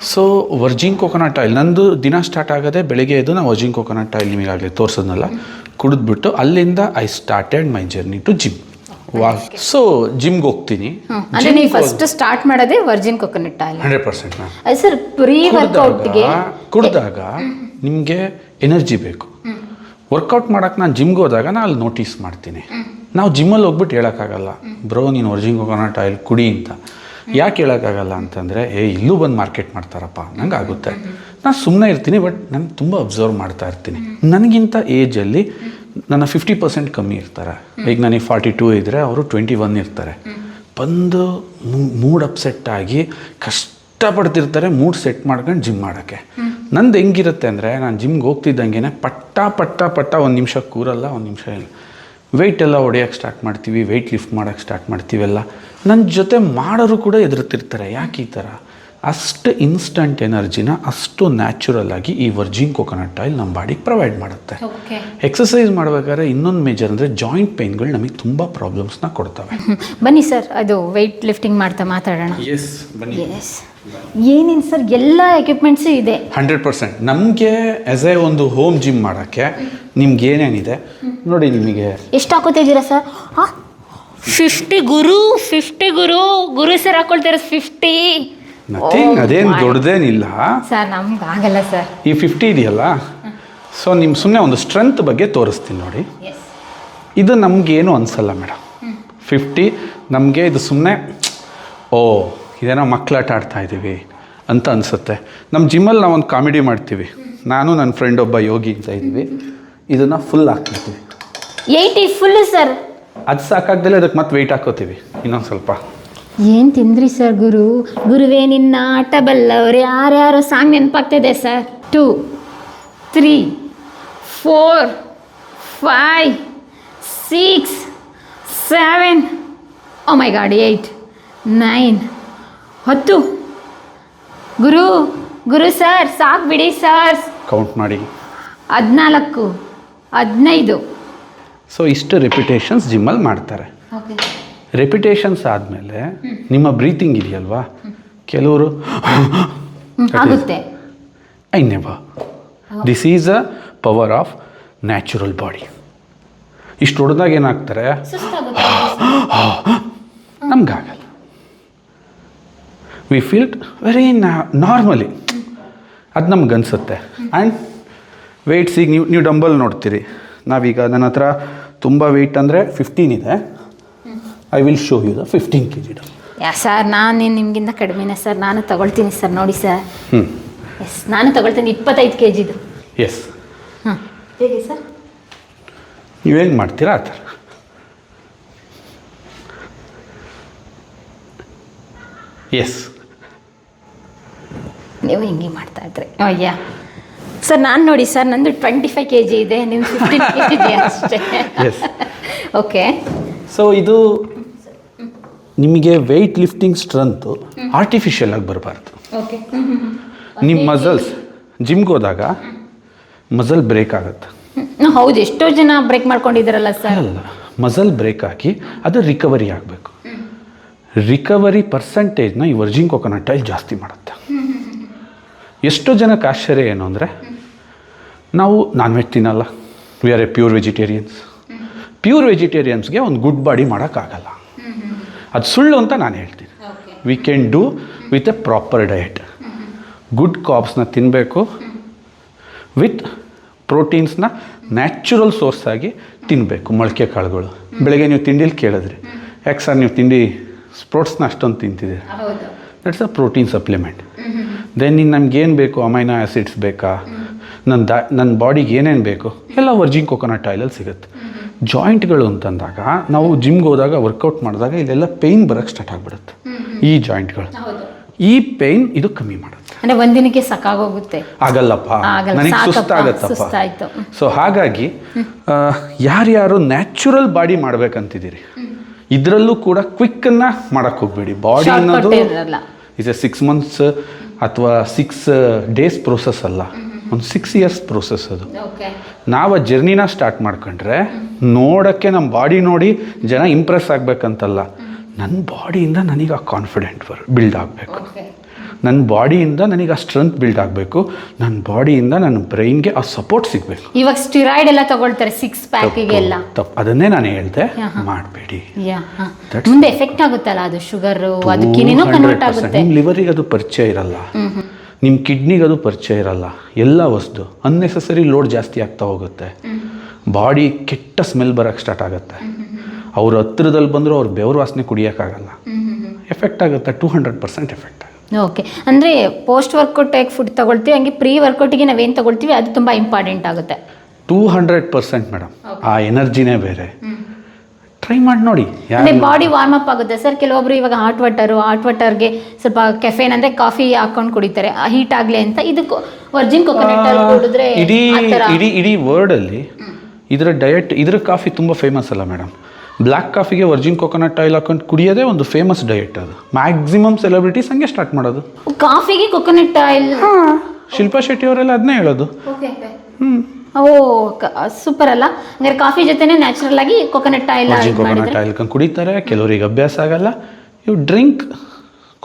ಸೊ ವರ್ಜಿನ್ ಕೊಕೊನಟ್ ಆಯಿಲ್ ನಂದು ದಿನ ಸ್ಟಾರ್ಟ್ ಆಗೋದೇ ಬೆಳಗ್ಗೆ ಎದ್ದು ನಾವು ವರ್ಜಿನ್ ಕೊಕೊನಟ್ ಆಯಿಲ್ ನಿಮಗಾಗಲೇ ತೋರಿಸೋದ್ನಲ್ಲ. ಕುಡಿದ್ಬಿಟ್ಟು ಅಲ್ಲಿಂದ I started my journey to gym so ಜಿಮ್ಗೆ ಹೋಗ್ತೀನಿ. ಅಂದ್ರೆ ನೀವು ಫಸ್ಟ್ ಸ್ಟಾರ್ಟ್ ಮಾಡೋದೇ virgin coconut oil hundred percent sir pre ವರ್ಕೌಟ್ಗೆ ಕುಡಿದಾಗ ನಿಮಗೆ ಎನರ್ಜಿ ಬೇಕು. ವರ್ಕೌಟ್ ಮಾಡಕ್ಕೆ ನಾನು ಜಿಮ್ಗೆ ಹೋದಾಗ ನಾನು ಅಲ್ಲಿ ನೋಟಿಸ್ ಮಾಡ್ತೀನಿ. ನಾವು ಜಿಮ್ಮಲ್ಲಿ ಹೋಗ್ಬಿಟ್ಟು ಹೇಳೋಕ್ಕಾಗಲ್ಲ. ಬ್ರೋ ನೀನು ವರ್ಜಿನ್ ಕೊಕೊನಟ್ ಆಯಿಲ್ ಕುಡಿ ಅಂತ. ಯಾಕೆ ಹೇಳೋಕ್ಕಾಗಲ್ಲ ಅಂತಂದರೆ ಏ ಇಲ್ಲೂ ಬಂದು ಮಾರ್ಕೆಟ್ ಮಾಡ್ತಾರಪ್ಪ. ನಂಗೆ ಆಗುತ್ತೆ. ನಾನು ಸುಮ್ಮನೆ ಇರ್ತೀನಿ ಬಟ್ ನಾನು ತುಂಬ ಅಬ್ಸರ್ವ್ ಮಾಡ್ತಾ ಇರ್ತೀನಿ. ನನಗಿಂತ ಏಜಲ್ಲಿ ನನ್ನ ಫಿಫ್ಟಿ ಪರ್ಸೆಂಟ್ ಕಮ್ಮಿ ಇರ್ತಾರೆ. ಈಗ ನನಗೆ ಫಾರ್ಟಿ ಟೂ ಇದ್ದರೆ ಅವರು ಟ್ವೆಂಟಿ ಒನ್ ಇರ್ತಾರೆ ಬಂದು ಮೂಡ್ ಅಪ್ಸೆಟ್ ಆಗಿ ಕಷ್ಟಪಡ್ತಿರ್ತಾರೆ ಮೂಡ್ ಸೆಟ್ ಮಾಡ್ಕೊಂಡು ಜಿಮ್ ಮಾಡೋಕ್ಕೆ. ನಂದು ಹೆಂಗಿರುತ್ತೆ ಅಂದರೆ ನಾನು ಜಿಮ್ಗೆ ಹೋಗ್ತಿದ್ದಂಗೆ ಪಟ್ಟ ಪಟ್ಟ ಪಟ್ಟ ಒಂದು ನಿಮಿಷ ಕೂರಲ್ಲ ಒಂದು ನಿಮಿಷ ಇಲ್ಲ. ವೆಯ್ಟ್ ಎಲ್ಲ ಹೊಡೆಯೋಕ್ಕೆ ಸ್ಟಾರ್ಟ್ ಮಾಡ್ತೀವಿ ವೆಯ್ಟ್ ಲಿಫ್ಟ್ ಮಾಡೋಕ್ಕೆ ಸ್ಟಾರ್ಟ್ ಮಾಡ್ತೀವೆಲ್ಲ ನನ್ನ ಜೊತೆ ಮಾಡೋರು ಕೂಡ ಎದುರುತ್ತಿರ್ತಾರೆ ಯಾಕೆ ಈ ಥರ ಅಷ್ಟು ಇನ್ಸ್ಟಂಟ್ ಎನರ್ಜಿನ ಅಷ್ಟು ನ್ಯಾಚುರಲ್ ಆಗಿ ಈ ವರ್ಜಿನ್ ಕೊಕೊನಟ್ ಆಯಿಲ್ ನಮ್ಮ ಬಾಡಿಗೆ ಪ್ರೊವೈಡ್ ಮಾಡುತ್ತೆ. ಓಕೆ ಎಕ್ಸಸೈಸ್ ಮಾಡಬೇಕಾದ್ರೆ ಇನ್ನೊಂದು ಮೇಜರ್ ಅಂದರೆ ಜಾಯಿಂಟ್ ಪೇನ್ಗಳು ನಮಗೆ ತುಂಬ ಪ್ರಾಬ್ಲಮ್ಸ್ನ ಕೊಡ್ತವೆ. ಬನ್ನಿ ಸರ್ ಅದು ವೆಯ್ಟ್ ಲಿಫ್ಟಿಂಗ್ ಮಾಡ್ತಾ ಮಾತಾಡೋಣ. ಎಸ್ ಬನ್ನಿ. ಎಸ್ ಏನೇನು ಸರ್ ಎಲ್ಲ ಎಕ್ವಿಪ್ಮೆಂಟ್ಸ್ ಇದೆ. ಹಂಡ್ರೆಡ್ ಪರ್ಸೆಂಟ್ ನಮಗೆ ಎಸ್ ಎ ಒಂದು ಹೋಮ್ ಜಿಮ್ ಮಾಡೋಕ್ಕೆ ನಿಮ್ಗೆ ಏನೇನಿದೆ? ನೋಡಿ ನಿಮಗೆ. ಎಷ್ಟು ಹಾಕೋತಾ ಇದ್ದೀರಾ ಸರ್ ಫಿಫ್ಟಿ ಗುರು ಫಿಫ್ಟಿ ಗುರು ಗುರು ಸರ್ ಹಾಕೊಳ್ತಾರೆ ಫಿಫ್ಟಿ ನಥಿಂಗ್ ಅದೇನು ದೊಡ್ಡದೇನಿಲ್ಲ. ಸರ್ ನಮ್ಗೆ ಆಗಲ್ಲ ಸರ್. ಈ ಫಿಫ್ಟಿ ಇದೆಯಲ್ಲ? ಸೊ ನಿಮ್ಮ ಸುಮ್ಮನೆ ಒಂದು ಸ್ಟ್ರೆಂತ್ ಬಗ್ಗೆ ತೋರಿಸ್ತೀನಿ ನೋಡಿ. ಇದು ನಮಗೇನು ಅನಿಸಲ್ಲ ಮೇಡಮ್. ಫಿಫ್ಟಿ ನಮಗೆ ಇದು ಸುಮ್ಮನೆ ಓ ಇದೇನೋ ಮಕ್ಕಳಾಟ ಆಡ್ತಾ ಇದ್ದೀವಿ ಅಂತ ಅನಿಸುತ್ತೆ. ನಮ್ಮ ಜಿಮ್ಮಲ್ಲಿ ನಾವೊಂದು ಒಂದು ಕಾಮಿಡಿ ಮಾಡ್ತೀವಿ. ನಾನು ನನ್ನ ಫ್ರೆಂಡ್ ಒಬ್ಬ ಯೋಗಿ ಅಂತ ಇದ್ದೀವಿ ಇದನ್ನು ಫುಲ್ ಏಯ್ಟಿ ಫುಲ್ಲು ಸರ್ ಅದು ಸಾಕಾಗ್ದಲೇ ಅದಕ್ಕೆ ಮತ್ತೆ ವೆಯ್ಟ್ ಹಾಕೋತೀವಿ. ಇನ್ನೊಂದು ಸ್ವಲ್ಪ. ಏನು ತಿಂದ್ರಿ ಸರ್ ಗುರು? ಗುರುವೇ ನಿನ್ನ ಆಟ ಬಲ್ಲವ್ರು. ಯಾರ್ಯಾರೋ ಸಾಂಗ್ ನೆನಪಾಗ್ತಿದೆ sir? Two three four five six seven oh my god eight nine ಹತ್ತು. ಗುರು ಗುರು ಸರ್ ಸಾಕು ಬಿಡಿ ಸರ್. ಕೌಂಟ್ ಮಾಡಿ. ಹದಿನಾಲ್ಕು ಹದಿನೈದು. ಸೊ ಇಷ್ಟು ರೆಪ್ಯುಟೇಷನ್ಸ್ ಜಿಮ್ಮಲ್ಲಿ ಮಾಡ್ತಾರೆ. ಓಕೆ. ರೆಪ್ಯುಟೇಷನ್ಸ್ ಆದಮೇಲೆ ನಿಮ್ಮ ಬ್ರೀತಿಂಗ್ ಇದೆಯಲ್ವಾ? ಕೆಲವರು ಆಗುತ್ತೆ. I never this is a power of natural body ಇಷ್ಟು ಹೊಡೆದಾಗ ಏನಾಗ್ತಾರೆ? ನಮಗಾಗಲ್ಲ. ವಿ ಫೀಲ್ ವೆರಿ ನಾರ್ಮಲಿ ಅದು ನಮ್ಗೆ ಅನಿಸುತ್ತೆ. ಆ್ಯಂಡ್ ವೆಯ್ಟ್ಸ್ ಈಗ ನೀವು ನೀವು ಡಂಬಲ್ ನೋಡ್ತೀರಿ. ನಾವೀಗ ನನ್ನ ಹತ್ರ ತುಂಬ ವೆಯ್ಟ್ ಅಂದರೆ ಫಿಫ್ಟೀನ್ ಇದೆ. I will show you the fifteen K G yeah sir ನಾನು ನಿಮಗಿಂತ ಕಡಿಮೆನೇ ಸರ್. ನಾನು ತಗೊಳ್ತೀನಿ ಸರ್ ನೋಡಿ ಸರ್. ಹ್ಞೂ ಎಸ್ ನಾನು ತಗೊಳ್ತೀನಿ ಇಪ್ಪತ್ತೈದು ಕೆ ಜಿದು ಎಸ್ ಹಾಂ ಹೇಗೆ ಸರ್? ನೀವು ಹೆಂಗೆ ಮಾಡ್ತೀರಾ ಆ ಥರ? ಎಸ್ ನೀವು ಹಿಂಗೆ ಮಾಡ್ತಾ ಇದ್ರಿ. ಅಯ್ಯ ಸರ್ ನಾನು ನೋಡಿ ಸರ್ ನಂದು ಟ್ವೆಂಟಿ ಫೈವ್ ಕೆ ಜಿ ಇದೆ ನಿಮ್ಮ ಫಿಫ್ಟೀನ್ ಕೆ ಜಿ ಅಷ್ಟೇ. ಎಸ್ ಓಕೆ ಸೊ ಇದು ನಿಮಗೆ ವೆಯ್ಟ್ ಲಿಫ್ಟಿಂಗ್ ಸ್ಟ್ರೆಂತು ಆರ್ಟಿಫಿಷಿಯಲ್ ಆಗಿ ಬರಬಾರ್ದು. ನಿಮ್ಮ ಮಸಲ್ಸ್ ಜಿಮ್ಗೆ ಹೋದಾಗ ಮಸಲ್ ಬ್ರೇಕ್ ಆಗುತ್ತೆ. ಹೌದು ಎಷ್ಟೋ ಜನ ಬ್ರೇಕ್ ಮಾಡ್ಕೊಂಡಿದ್ದಾರಲ್ಲ ಸರ್ ಅಲ್ಲ ಮಸಲ್ ಬ್ರೇಕ್ ಹಾಕಿ ಅದು ರಿಕವರಿ ಆಗಬೇಕು. ರಿಕವರಿ ಪರ್ಸೆಂಟೇಜ್ನ ಈ ವರ್ಜಿನ್ ಕೊಕೊನಟ್ ಆಯಿಲ್ ಜಾಸ್ತಿ ಮಾಡುತ್ತೆ. ಎಷ್ಟೋ ಜನಕ್ಕೆ ಆಶ್ಚರ್ಯ ಏನು ಅಂದರೆ ನಾವು ನಾನ್ ವೆಜ್ ತಿನ್ನಲ್ಲ we are a pure vegetarians pure ವೆಜಿಟೇರಿಯನ್ಸ್ಗೆ ಒಂದು ಗುಡ್ ಬಾಡಿ ಮಾಡೋಕ್ಕಾಗಲ್ಲ. ಅದು ಸುಳ್ಳು ಅಂತ ನಾನು ಹೇಳ್ತೀನಿ. We can do with a proper diet good ಕಾಪ್ಸ್ನ ತಿನ್ನಬೇಕು ವಿತ್ ಪ್ರೋಟೀನ್ಸ್ನ ನ್ಯಾಚುರಲ್ ಸೋರ್ಸ್ ಆಗಿ ತಿನ್ನಬೇಕು ಮೊಳಕೆ ಕಾಳುಗಳು. ಬೆಳಗ್ಗೆ ನೀವು ತಿಂಡಿಲಿ ಕೇಳಿದ್ರಿ. ಯಾಕೆ ಸರ್ ನೀವು ತಿಂಡಿ ಸ್ಪ್ರೋಟ್ಸ್ನ ಅಷ್ಟೊಂದು ತಿಂತಿದ್ದೀರಿ. That's a protein supplement then ಇನ್ನು ನಮ್ಗೇನು ಬೇಕು? ಅಮೈನೋ ಆ್ಯಸಿಡ್ಸ್ ಬೇಕಾ? ನನ್ನ ದಾ ನನ್ನ ಬಾಡಿಗೆ ಏನೇನು ಬೇಕು? ಎಲ್ಲ ವರ್ಜಿನ್ ಕೊಕೊನಟ್ ಆಯಿಲಲ್ಲಿ ಸಿಗುತ್ತೆ. ಜಾಯಿಂಟ್ಗಳು ಅಂತಂದಾಗ ನಾವು ಜಿಮ್ಗೆ ಹೋದಾಗ ವರ್ಕೌಟ್ ಮಾಡಿದಾಗ ಇಲ್ಲೆಲ್ಲ ಪೇಯ್ನ್ ಬರೋಕ್ಕೆ ಸ್ಟಾರ್ಟ್ ಆಗಿಬಿಡುತ್ತೆ. ಈ ಜಾಯಿಂಟ್ಗಳು. ಈ ಪೇಯ್ನ್ ಇದು ಕಮ್ಮಿ ಮಾಡುತ್ತೆ. ಅಂದರೆ ಒಂದಿನಕ್ಕೆ ಸಾಕಾಗೋಗುತ್ತೆ. ಆಗಲ್ಲಪ್ಪ. ನನಗೆ ಸುಸ್ತಾಗತ್ತಪ್ಪ. ಸೊ ಹಾಗಾಗಿ ಯಾರ್ಯಾರು ನ್ಯಾಚುರಲ್ ಬಾಡಿ ಮಾಡ್ಬೇಕಂತಿದ್ದೀರಿ ಇದರಲ್ಲೂ ಕೂಡ ಕ್ವಿಕ್ಕನ್ನು ಮಾಡೋಕ್ಕೆ ಹೋಗ್ಬೇಡಿ. ಬಾಡಿ ಅನ್ನೋದು ಇಸ್ ಎ ಸಿಕ್ಸ್ ಮಂತ್ಸ್ ಅಥವಾ ಸಿಕ್ಸ್ ಡೇಸ್ ಪ್ರೋಸೆಸ್ ಅಲ್ಲ. ಒಂದು ಸಿಕ್ಸ್ ಇಯರ್ಸ್ ಪ್ರೋಸೆಸ್ ಅದು. ನಾವು ಆ ಜರ್ನಿನ ಸ್ಟಾರ್ಟ್ ಮಾಡ್ಕೊಂಡ್ರೆ ನೋಡೋಕ್ಕೆ ನಮ್ಮ ಬಾಡಿ ನೋಡಿ ಜನ ಇಂಪ್ರೆಸ್ ಆಗಬೇಕಂತಲ್ಲ ನನ್ನ ಬಾಡಿಯಿಂದ ನನಗೆ ಆ ಕಾನ್ಫಿಡೆಂಟ್ ಬರ್ ಬಿಲ್ಡ್ ಆಗಬೇಕು. ನನ್ನ ಬಾಡಿಯಿಂದ ನನಗೆ ಆ ಸ್ಟ್ರೆಂತ್ ಬಿಲ್ಡ್ ಆಗಬೇಕು. ನನ್ನ ಬಾಡಿಯಿಂದ ನನ್ನ ಬ್ರೈನ್ಗೆ ಆ ಸಪೋರ್ಟ್ ಸಿಗಬೇಕು. ಇವಾಗ ಸ್ಟಿರಾಯ್ಡ್ ಎಲ್ಲ ತಗೊಳ್ತಾರೆ ಸಿಕ್ಸ್ ಪ್ಯಾಕಿಗೆಲ್ಲ ತಪ್ಪು. ಅದನ್ನೇ ನಾನು ಹೇಳ್ದೆ ಮಾಡಬೇಡಿ. ಮುಂದೆ ಎಫೆಕ್ಟ್ ಆಗುತ್ತಲ್ಲ ಅದು ಶುಗರ್ ಅದಕ್ಕೆ ಕನ್ವರ್ಟ್ ಆಗುತ್ತೆ. ನಿಮ್ಮ ಲಿವರಿಗೆ ಅದು ಪರಿಚಯ ಇರಲ್ಲ. ನಿಮ್ಮ ಕಿಡ್ನಿಗೆ ಅದು ಪರಿಚಯ ಇರಲ್ಲ. ಎಲ್ಲ ವಸ್ತು ಅನ್ನೆಸೆಸರಿ ಲೋಡ್ ಜಾಸ್ತಿ ಆಗ್ತಾ ಹೋಗುತ್ತೆ. ಬಾಡಿ ಕೆಟ್ಟ ಸ್ಮೆಲ್ ಬರೋಕ್ಕೆ ಸ್ಟಾರ್ಟ್ ಆಗುತ್ತೆ. ಅವ್ರ ಹತ್ತಿರದಲ್ಲಿ ಬಂದರೂ ಅವ್ರ ಬೆವರು ವಾಸನೆ ಕುಡಿಯೋಕ್ಕಾಗಲ್ಲ. ಎಫೆಕ್ಟ್ ಆಗುತ್ತೆ ಟೂ ಹಂಡ್ರೆಡ್ ಪರ್ಸೆಂಟ್ ಎಫೆಕ್ಟ್ ಆಗುತ್ತೆ. ಓಕೆ ಅಂದರೆ ಪೋಸ್ಟ್ ವರ್ಕೌಟ್ ಹೇಗೆ ಫುಡ್ ತಗೊಳ್ತೀವಿ ಹಂಗೆ ಪ್ರೀ ವರ್ಕೌಟಿಗೆ ನಾವೇನು ತಗೊಳ್ತೀವಿ ಅದು ತುಂಬ ಇಂಪಾರ್ಟೆಂಟ್ ಆಗುತ್ತೆ. ಟೂ ಹಂಡ್ರೆಡ್ ಪರ್ಸೆಂಟ್ ಮೇಡಮ್ ಆ ಎನರ್ಜಿನೇ ಬೇರೆ. ಟ್ರೈ ಮಾಡಿ ನೋಡಿ. ಅಂದರೆ ಬಾಡಿ ವಾರ್ಮ್ ಅಪ್ ಆಗುತ್ತೆ. ಸರ್ ಕೆಲವೊಬ್ರು ಇವಾಗ ಹಾಟ್ ವಾಟರು ಹಾಟ್ ವಾಟರ್ಗೆ ಸ್ವಲ್ಪ ಕೆಫೆನ್ ಅಂದರೆ ಕಾಫಿ ಹಾಕೊಂಡು ಕುಡಿತಾರೆ. ಹೀಟ್ ಆಗಲಿ ಅಂತ. ಇದಕ್ಕೂ ವರ್ಜಿನ್ ಕೊಕೊನಟ್ ಕುಡಿದ್ರೆ ಇಡೀ ಇಡೀ ಇಡೀ ವರ್ಡಲ್ಲಿ ಇದರ ಡಯಟ್ ಇದರ ಕಾಫಿ ತುಂಬ ಫೇಮಸ್ ಅಲ್ಲ ಮೇಡಮ್ ಬ್ಲ್ಯಾಕ್ ಕಾಫಿಗೆ ವರ್ಜಿನ್ ಕೊಕೊನಟ್ ಆಯಿಲ್ ಹಾಕೊಂಡು ಕುಡಿಯೋದೇ ಒಂದು ಫೇಮಸ್ ಡಯಟ್ ಅದು. ಮ್ಯಾಕ್ಸಿಮಮ್ ಸೆಲೆಬ್ರಿಟೀಸ್ ಹಂಗೆ ಸ್ಟಾರ್ಟ್ ಮಾಡೋದು. ಕಾಫಿಗೆ ಕೊಕೊನಟ್ ಆಯಿಲ್ ಶಿಲ್ಪಾ ಶೆಟ್ಟಿ ಅವರೆಲ್ಲ ಅದನ್ನೇ ಹೇಳೋದು. ಹ್ಞೂ ಓ ಸೂಪರ್ ಅಲ್ಲ. ಹಂಗಾರೆ ಕಾಫಿ ಜೊತೆನೇ ನ್ಯಾಚುರಲ್ ಆಗಿ coconut oil virgin coconut oil ಹಾಕೊಂಡು ಕುಡಿತಾರೆ ಕೆಲವರಿಗೆ ಅಭ್ಯಾಸ ಆಗಲ್ಲ. You drink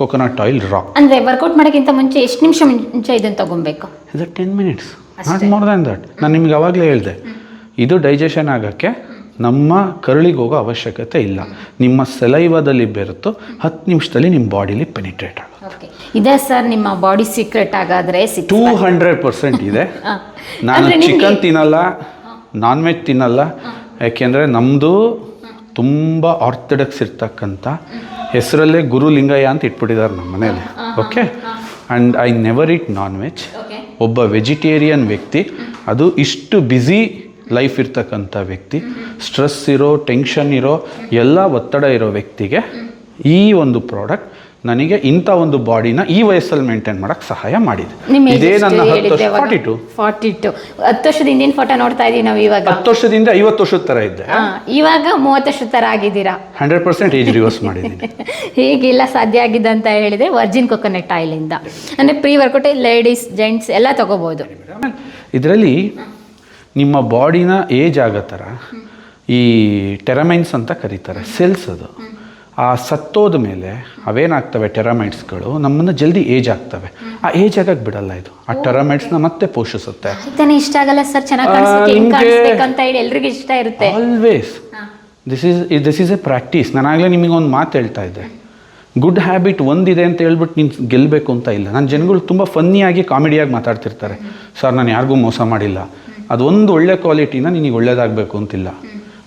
coconut oil raw ಅಂದ್ರೆ ವರ್ಕೌಟ್ ಮಾಡೋಕ್ಕಿಂತ ಮುಂಚೆ ಎಷ್ಟು ನಿಮಿಷ ಮುಂಚೆ ಇದನ್ನು ತಗೊಬೇಕು ten minutes not more than that ನಾನು ನಿಮ್ಗೆ ಅವಾಗಲೇ ಹೇಳಿದೆ. ಇದು ಡೈಜೆಷನ್ ಆಗೋಕ್ಕೆ ನಮ್ಮ ಕರುಳಿಗೆ ಹೋಗೋ ಅವಶ್ಯಕತೆ ಇಲ್ಲ. ನಿಮ್ಮ ಸೆಲೈವದಲ್ಲಿ ಬೆರೆತು ಹತ್ತು ನಿಮಿಷದಲ್ಲಿ ನಿಮ್ಮ ಬಾಡಿಲಿ ಪೆನಿಟ್ರೇಟ್ ಆಗುತ್ತೆ. ಇದೆ ಸರ್ ನಿಮ್ಮ ಬಾಡಿ ಸೀಕ್ರೆಟ್ ಆಗಾದ್ರೆ ಟೂ ಹಂಡ್ರೆಡ್ ಪರ್ಸೆಂಟ್ ಇದೆ. ನಾನು ಚಿಕನ್ ತಿನ್ನಲ್ಲ ನಾನ್ ವೆಜ್ ತಿನ್ನಲ್ಲ. ಯಾಕೆಂದರೆ ನಮ್ಮದು ತುಂಬ ಆರ್ಥಡಕ್ಸ್ ಇರ್ತಕ್ಕಂಥ ಹೆಸರಲ್ಲೇ ಗುರು ಲಿಂಗಯ್ಯ ಅಂತ ಇಟ್ಬಿಟ್ಟಿದ್ದಾರೆ ನಮ್ಮ ಮನೇಲಿ. Okay and I never eat non veg ಒಬ್ಬ ವೆಜಿಟೇರಿಯನ್ ವ್ಯಕ್ತಿ ಅದು ಇಷ್ಟು ಬ್ಯುಸಿ ಲೈಫ್ ಇರ್ತಕ್ಕಂಥ ವ್ಯಕ್ತಿ. ಸ್ಟ್ರೆಸ್ ಇರೋ ಟೆನ್ಷನ್ ಇರೋ ಎಲ್ಲ ಒತ್ತಡ ಇರೋ ವ್ಯಕ್ತಿಗೆ ಈ ಒಂದು ಪ್ರಾಡಕ್ಟ್ ನನಗೆ ಇಂಥ ಒಂದು ಬಾಡಿನ ಈ ವಯಸ್ಸಲ್ಲಿ ಮೇಂಟೈನ್ ಮಾಡೋಕ್ಕೆ ಸಹಾಯ ಮಾಡಿದೆ. ಇದೇ ನನ್ನ ಫಾರ್ಟಿ ಟು. Forty two. ಹತ್ತು ವರ್ಷದ ಹಿಂದಿನ ಫೋಟೋ ನೋಡ್ತಾ ಇದ್ದೀವಿ ನಾವು ಇವಾಗ. ಹತ್ತು ವರ್ಷದಿಂದ ಐವತ್ತು ವರ್ಷದ ಥರ ಇದ್ದೆ. ಇವಾಗ ಮೂವತ್ತು ವರ್ಷದ ಥರ ಆಗಿದ್ದೀರಾ? ಹಂಡ್ರೆಡ್ ಪರ್ಸೆಂಟ್ ಏಜ್ ರಿವರ್ಸ್ ಮಾಡಿದ್ದೀನಿ. ಹೀಗೆಲ್ಲ ಸಾಧ್ಯ ಆಗಿದೆ ಅಂತ ಹೇಳಿದ್ರೆ ವರ್ಜಿನ್ ಕೊಕೊನೆಟ್ ಆಯಿಲಿಂದ. ಅಂದರೆ ಪ್ರೀ ವರ್ಕೌಟ್ ಲೇಡೀಸ್ ಜೆಂಟ್ಸ್ ಎಲ್ಲ ತಗೋಬೋದು. ಇದರಲ್ಲಿ ನಿಮ್ಮ ಬಾಡಿನ ಏಜ್ ಆಗೋ ಥರ ಈ ಟೆರಮೈನ್ಸ್ ಅಂತ ಕರೀತಾರೆ ಸೆಲ್ಸ್ ಅದು. ಆ ಸತ್ತೋದ ಮೇಲೆ ಅವೇನಾಗ್ತವೆ ಟೆರಾಮೈಟ್ಸ್ಗಳು? ನಮ್ಮನ್ನು ಜಲ್ದಿ ಏಜ್ ಆಗ್ತವೆ. ಆ ಏಜ್ ಆಗಕ್ಕೆ ಬಿಡಲ್ಲ ಇದು. ಆ ಟೆರಾಮೈಟ್ಸ್ನ ಮತ್ತೆ ಪೋಷಿಸುತ್ತೆ. ಇಷ್ಟ ಆಗಲ್ಲ ಸರ್ ಚೆನ್ನಾಗಿ ಇಷ್ಟ ಇರುತ್ತೆ. Always this is this is a practice ನಾನಾಗಲೇ ನಿಮಗೆ ಒಂದು ಮಾತು ಹೇಳ್ತಾ ಇದ್ದೆ. ಗುಡ್ ಹ್ಯಾಬಿಟ್ ಒಂದಿದೆ ಅಂತ ಹೇಳ್ಬಿಟ್ಟು ನೀನು ಗೆಲ್ಲಬೇಕು ಅಂತ ಇಲ್ಲ. ನನ್ನ ಜನಗಳು ತುಂಬ ಫನ್ನಿಯಾಗಿ ಕಾಮಿಡಿಯಾಗಿ ಮಾತಾಡ್ತಿರ್ತಾರೆ. ಸರ್ ನಾನು ಯಾರಿಗೂ ಮೋಸ ಮಾಡಿಲ್ಲ. ಅದೊಂದು ಒಳ್ಳೆ ಕ್ವಾಲಿಟಿನ ನಿನಗೆ ಒಳ್ಳೇದಾಗಬೇಕು ಅಂತಿಲ್ಲ.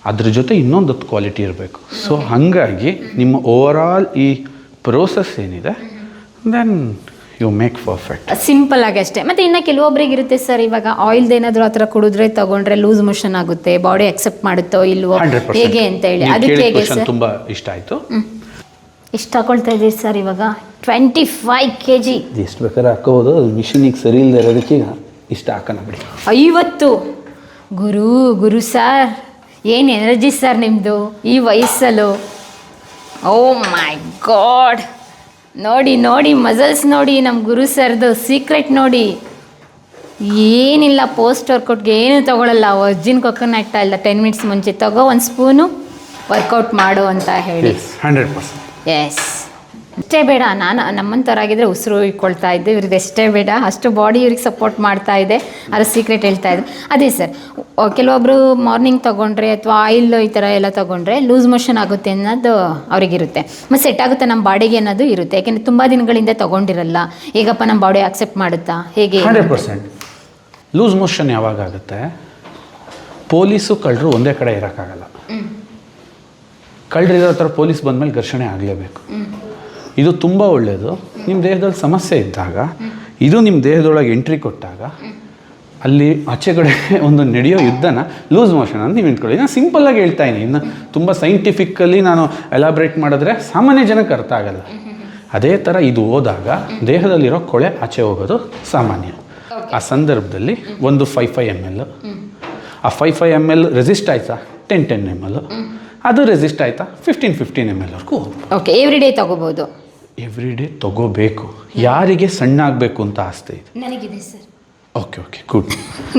ಅದ್ರ ಜೊತೆ ಇನ್ನೊಂದು ಕ್ವಾಲಿಟಿ ಇರಬೇಕು. ಸೊ ಹಾಗಾಗಿ ನಿಮ್ಮ ಓವರ್ ಆಲ್ ಈ ಪ್ರೋಸೆಸ್ ಏನಿದೆ then you make perfect simple ಆಗಿ ಅಷ್ಟೇ. ಮತ್ತೆ ಇನ್ನು ಕೆಲವೊಬ್ರಿಗೆ ಇರುತ್ತೆ ಸರ್ ಇವಾಗ ಆಯಿಲ್ ಏನಾದರೂ ಆ ಥರ ಕುಡಿದ್ರೆ ತಗೊಂಡ್ರೆ ಲೂಸ್ ಮೋಷನ್ ಆಗುತ್ತೆ ಬಾಡಿ ಅಕ್ಸೆಪ್ಟ್ ಮಾಡುತ್ತೋ ಇಲ್ವೋ ಹೇಗೆ ಅಂತ ಹೇಳಿ. ಅದಕ್ಕೆ ಹೇಗೆ ಸರ್ ತುಂಬ ಇಷ್ಟ ಆಯಿತು. ಎಷ್ಟು ತಗೊಳ್ತಾ ಇದ್ದೀರಿ ಸರ್ ಇವಾಗ? ಟ್ವೆಂಟಿ ಫೈವ್ ಕೆ ಜಿ ಎಷ್ಟು ಬೇಕಾದ್ರೆ ಹಾಕೋಬೋದು ಅದು ಮಿಷಿನಿಗೆ ಸರಿ ಇಲ್ಲದೆ ಇರೋದಕ್ಕೆ ಈಗ ಇಷ್ಟ ಹಾಕೋಣ ಬಿಡಿ. ಐವತ್ತು ಗುರು ಗುರು ಸರ್ ಏನು ಎನರ್ಜಿ ಸರ್ ನಿಮ್ಮದು ಈ ವಯಸ್ಸಲ್ಲು? ಓ ಮೈ ಗಾಡ್. ನೋಡಿ ನೋಡಿ ಮಸಲ್ಸ್ ನೋಡಿ ನಮ್ಮ ಗುರು ಸರ್ದು ಸೀಕ್ರೆಟ್ ನೋಡಿ. ಏನಿಲ್ಲ ಪೋಸ್ಟ್ ವರ್ಕೌಟ್ಗೆ ಏನು ತಗೊಳ್ಳಲ್ಲ ವರ್ಜಿನ್ ಆಗ್ತಾ ಇಲ್ಲ. ಟೆನ್ ಮಿನಿಟ್ಸ್ ಮುಂಚೆ ತಗೋ ಒಂದು ಸ್ಪೂನು ವರ್ಕೌಟ್ ಮಾಡು ಅಂತ ಹೇಳಿ. ಹಂಡ್ರೆಡ್ ಪರ್ಸೆಂಟ್ ಎಸ್ ಅಷ್ಟೇ ಬೇಡ. ನಾನು ನಮ್ಮಂಥವ್ರಾಗಿದ್ದರೆ ಉಸಿರು ಇಟ್ಕೊಳ್ತಾ ಇದ್ದೆ. ಇವ್ರಿಗೆ ಎಷ್ಟೇ ಬೇಡ. ಅಷ್ಟು ಬಾಡಿ ಇವ್ರಿಗೆ ಸಪೋರ್ಟ್ ಮಾಡ್ತಾ ಇದೆ. ಅದು ಸೀಕ್ರೆಟ್ ಹೇಳ್ತಾ ಇದ್ರು. ಅದೇ ಸರ್ ಕೆಲವೊಬ್ಬರು ಮಾರ್ನಿಂಗ್ ತೊಗೊಂಡ್ರೆ ಅಥವಾ ಆಯಿಲ್ ಈ ಥರ ಎಲ್ಲ ತೊಗೊಂಡ್ರೆ ಲೂಸ್ ಮೋಷನ್ ಆಗುತ್ತೆ ಅನ್ನೋದು ಅವರಿಗಿರುತ್ತೆ. ಮತ್ತು ಸೆಟ್ ಆಗುತ್ತೆ ನಮ್ಮ ಬಾಡಿಗೆ ಅನ್ನೋದು ಇರುತ್ತೆ. ಯಾಕೆಂದರೆ ತುಂಬ ದಿನಗಳಿಂದ ತೊಗೊಂಡಿರಲ್ಲ. ಹೇಗಪ್ಪ ನಮ್ಮ ಬಾಡಿ ಆಕ್ಸೆಪ್ಟ್ ಮಾಡುತ್ತಾ? ಹೇಗೆ? Hundred percent. ಲೂಸ್ ಮೋಷನ್ ಯಾವಾಗ ಆಗುತ್ತೆ? ಪೊಲೀಸು ಕಳ್ಳರು ಒಂದೇ ಕಡೆ ಇರೋಕ್ಕಾಗಲ್ಲ. ಕಳ್ಳರಿರೋ ಥರ ಪೊಲೀಸ್ ಬಂದಮೇಲೆ ಘರ್ಷಣೆ ಆಗಲೇಬೇಕು. ಇದು ತುಂಬ ಒಳ್ಳೆಯದು ನಿಮ್ಮ ದೇಹದಲ್ಲಿ ಸಮಸ್ಯೆ ಇದ್ದಾಗ ಇದು ನಿಮ್ಮ ದೇಹದೊಳಗೆ ಎಂಟ್ರಿ ಕೊಟ್ಟಾಗ ಅಲ್ಲಿ ಆಚೆಗಡೆ ಒಂದು ನಡೆಯೋ ಯುದ್ಧನ ಲೂಸ್ ಮೋಷನ್ ಅಂತ ನೀವು ಇಟ್ಕೊಳ್ಳಿ ನಾನು ಸಿಂಪಲ್ಲಾಗಿ ಹೇಳ್ತಾ ಇದ್ದೀನಿ. ಇನ್ನು ತುಂಬ ಸೈಂಟಿಫಿಕಲಿ ನಾನು ಎಲಾಬ್ರೇಟ್ ಮಾಡಿದ್ರೆ ಸಾಮಾನ್ಯ ಜನಕ್ಕೆ ಅರ್ಥ ಆಗಲ್ಲ. ಅದೇ ಥರ ಇದು ಹೋದಾಗ ದೇಹದಲ್ಲಿರೋ ಕೊಳೆ ಆಚೆ ಹೋಗೋದು ಸಾಮಾನ್ಯ. ಆ ಸಂದರ್ಭದಲ್ಲಿ ಒಂದು ಫೈ ಫೈ ಎಂ ಎಲ್ ಆ five five M L resist ಆಯ್ತಾ? ಟೆನ್ ಟೆನ್ ಎಂ ಎಲ್ ಅದು ರೆಸಿಸ್ಟ್ ಆಯ್ತಾ? ಫಿಫ್ಟೀನ್ ಫಿಫ್ಟೀನ್ ಎಂ ಎಲ್ ವರ್ಗೂ ಓಕೆ ಎವ್ರಿ ಡೇ ತೊಗೋಬೋದು. ಎವ್ರಿ ಡೇ ತಗೋಬೇಕು. ಯಾರಿಗೆ ಸಣ್ಣ ಆಗಬೇಕು ಅಂತ ಆಸ್ತೆ ಇದೆ? ನನಗಿದೆ ಸರ್. ಓಕೆ ಓಕೆ ಗುಡ್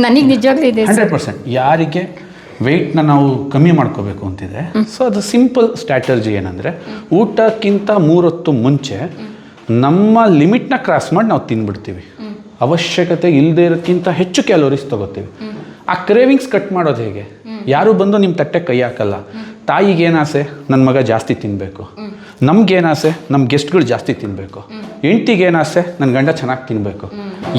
ನನಗೆ ನಿಜವಾಗ್ಲೂ ಇದೆ ಹಂಡ್ರೆಡ್ ಪರ್ಸೆಂಟ್. ಯಾರಿಗೆ ವೆಯ್ಟ್ನ ನಾವು ಕಮ್ಮಿ ಮಾಡ್ಕೋಬೇಕು ಅಂತಿದೆ. ಸೊ ಅದು ಸಿಂಪಲ್ ಸ್ಟ್ರಾಟಜಿ ಏನಂದರೆ ಊಟಕ್ಕಿಂತ ಮೂರೊತ್ತು ಮುಂಚೆ ನಮ್ಮ ಲಿಮಿಟ್ನ ಕ್ರಾಸ್ ಮಾಡಿ ನಾವು ತಿನ್ಬಿಡ್ತೀವಿ. ಅವಶ್ಯಕತೆ ಇಲ್ಲದೆ ಇರೋಕ್ಕಿಂತ ಹೆಚ್ಚು ಕ್ಯಾಲೋರೀಸ್ ತಗೋತೀವಿ. ಆ ಕ್ರೇವಿಂಗ್ಸ್ ಕಟ್ ಮಾಡೋದು ಹೇಗೆ? ಯಾರು ಬಂದು ನಿಮ್ಮ ತಟ್ಟೆ ಕೈ ಹಾಕಲ್ಲ. ತಾಯಿಗೆ ಏನಾಸೆ ನನ್ನ ಮಗ ಜಾಸ್ತಿ ತಿನ್ನಬೇಕು ನಮ್ಗೇನಾಸೆ ನಮ್ಮ ಗೆಸ್ಟ್ಗಳು ಜಾಸ್ತಿ ತಿನ್ನಬೇಕು ಹೆಂಡ್ತಿಗೆ ಏನಾಸೆ ನನ್ನ ಗಂಡ ಚೆನ್ನಾಗಿ ತಿನ್ನಬೇಕು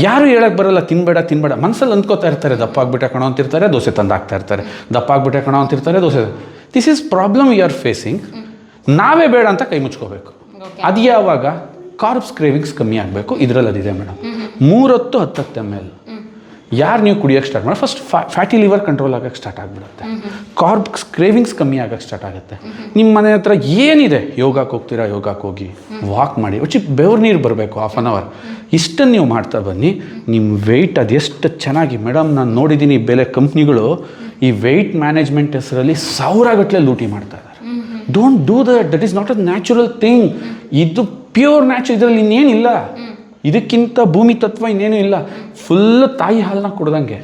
ಯಾರು ಹೇಳಕ್ಕೆ ಬರಲ್ಲ ತಿನ್ಬೇಡ ತಿನ್ಬೇಡ. ಮನಸ್ಸಲ್ಲಿ ಅಂದ್ಕೋತಾ ಇರ್ತಾರೆ ದಪ್ಪ ಆಗ್ಬಿಟ್ಟೆ ಕಣೋ ಅಂತಿರ್ತಾರೆ ದೋಸೆ ತಂದು ಹಾಕ್ತಾ ಇರ್ತಾರೆ. ದಪ್ಪ ಆಗ್ಬಿಟ್ಟೆ ಕಣೋ ಅಂತಿರ್ತಾರೆ dosa this is problem you are facing ನಾವೇ ಬೇಡ ಅಂತ ಕೈ ಮುಚ್ಕೋಬೇಕು. ಅದು ಯಾವಾಗ ಕಾರ್ಬ್ಸ್ ಕ್ರೇವಿಂಗ್ಸ್ ಕಮ್ಮಿ ಆಗಬೇಕು. ಇದರಲ್ಲಿ ಅದಿದೆ ಮೇಡಮ್ ಮೂರೊತ್ತು ಹತ್ತತ್ತು ಎಂ ಎಲ್ ಯಾರು ನೀವು ಕುಡಿಯೋಕ್ಕೆ ಸ್ಟಾರ್ಟ್ ಮಾಡಿ ಫಸ್ಟ್ ಫ್ಯಾಟಿ ಲಿವರ್ ಕಂಟ್ರೋಲ್ ಆಗೋಕ್ಕೆ ಸ್ಟಾರ್ಟ್ ಆಗಿಬಿಡುತ್ತೆ. ಕಾರ್ಬ್ಸ್ ಕ್ರೇವಿಂಗ್ಸ್ ಕಮ್ಮಿ ಆಗೋಕ್ಕೆ ಸ್ಟಾರ್ಟ್ ಆಗುತ್ತೆ. ನಿಮ್ಮ ಮನೆ ಹತ್ರ ಏನಿದೆ? ಯೋಗಕ್ಕೆ ಹೋಗ್ತೀರಾ? ಯೋಗಕ್ಕೆ ಹೋಗಿ ವಾಕ್ ಮಾಡಿ. ಒಚ್ಚಿ ಬೆವ್ರ ನೀರು ಬರಬೇಕು ಹಾಫ್ ಆನ್ ಅವರ್ ಇಷ್ಟನ್ನು ನೀವು ಮಾಡ್ತಾ ಬನ್ನಿ. ನಿಮ್ಮ ವೆಯ್ಟ್ ಅದೆಷ್ಟು ಚೆನ್ನಾಗಿ ಮೇಡಮ್ ನಾನು ನೋಡಿದ್ದೀನಿ ಬೆಲೆ ಕಂಪ್ನಿಗಳು ಈ ವೆಯ್ಟ್ ಮ್ಯಾನೇಜ್ಮೆಂಟ್ ಹೆಸರಲ್ಲಿ ಸಾವಿರಗಟ್ಟಲೆ ಲೂಟಿ ಮಾಡ್ತಾ ಇದ್ದಾರೆ don't do that that is not a natural thing ಇದು ಪ್ಯೂರ್ ನ್ಯಾಚುರಲ್ ಇದರಲ್ಲಿ ಇನ್ನೇನಿಲ್ಲ. ಇದಕ್ಕಿಂತ ಭೂಮಿ ತತ್ವ ಇನ್ನೇನು ಇಲ್ಲ. ಫುಲ್ ತಾಯಿ ಹಾಲನ್ನ ಕುಡ್ದಂಗೆ.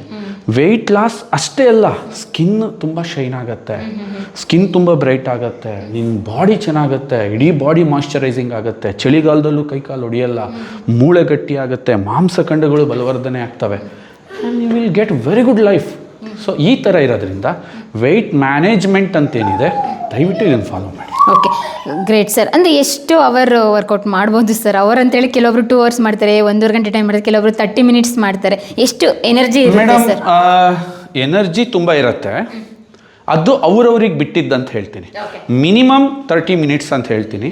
ವೆಯ್ಟ್ ಲಾಸ್ ಅಷ್ಟೇ ಅಲ್ಲ ಸ್ಕಿನ್ ತುಂಬ ಶೈನ್ ಆಗುತ್ತೆ. ಸ್ಕಿನ್ ತುಂಬ ಬ್ರೈಟ್ ಆಗುತ್ತೆ. ನಿನ್ನ ಬಾಡಿ ಚೆನ್ನಾಗುತ್ತೆ. ಇಡೀ ಬಾಡಿ ಮಾಯಶ್ಚರೈಸಿಂಗ್ ಆಗುತ್ತೆ. ಚಳಿಗಾಲದಲ್ಲೂ ಕೈಕಾಲು ಹೊಡೆಯಲ್ಲ ಮೂಳೆ ಗಟ್ಟಿ ಆಗುತ್ತೆ. ಮಾಂಸಖಂಡಗಳು ಬಲವರ್ಧನೆ ಆಗ್ತವೆ. You will get very good life so ಈ ಥರ ಇರೋದ್ರಿಂದ ವೆಯ್ಟ್ ಮ್ಯಾನೇಜ್ಮೆಂಟ್ ಅಂತೇನಿದೆ ದಯವಿಟ್ಟು ಇದನ್ನು ಫಾಲೋ ಮಾಡಿ. ಓಕೆ ಗ್ರೇಟ್ ಸರ್ ಅಂದರೆ ಎಷ್ಟು ಅವರ್ ವರ್ಕೌಟ್ ಮಾಡ್ಬೋದು ಸರ್ ಅವರ್ ಅಂತೇಳಿ ಕೆಲವೊಬ್ರು ಟೂ ಅವರ್ಸ್ ಮಾಡ್ತಾರೆ ಒಂದೂವರೆ ಗಂಟೆ ಟೈಮ್ ಮಾಡ್ತಾರೆ ಕೆಲವೊಬ್ರು ತರ್ಟಿ ಮಿನಿಟ್ಸ್ ಮಾಡ್ತಾರೆ. ಎಷ್ಟು ಎನರ್ಜಿ ಇರುತ್ತೆ ಮೇಡಮ್ ಸರ್ ಎನರ್ಜಿ ತುಂಬ ಇರುತ್ತೆ. ಅದು ಅವ್ರವ್ರಿಗೆ ಬಿಟ್ಟಿದ್ದಂತ ಹೇಳ್ತೀನಿ. ಮಿನಿಮಮ್ ತರ್ಟಿ ಮಿನಿಟ್ಸ್ ಅಂತ ಹೇಳ್ತೀನಿ.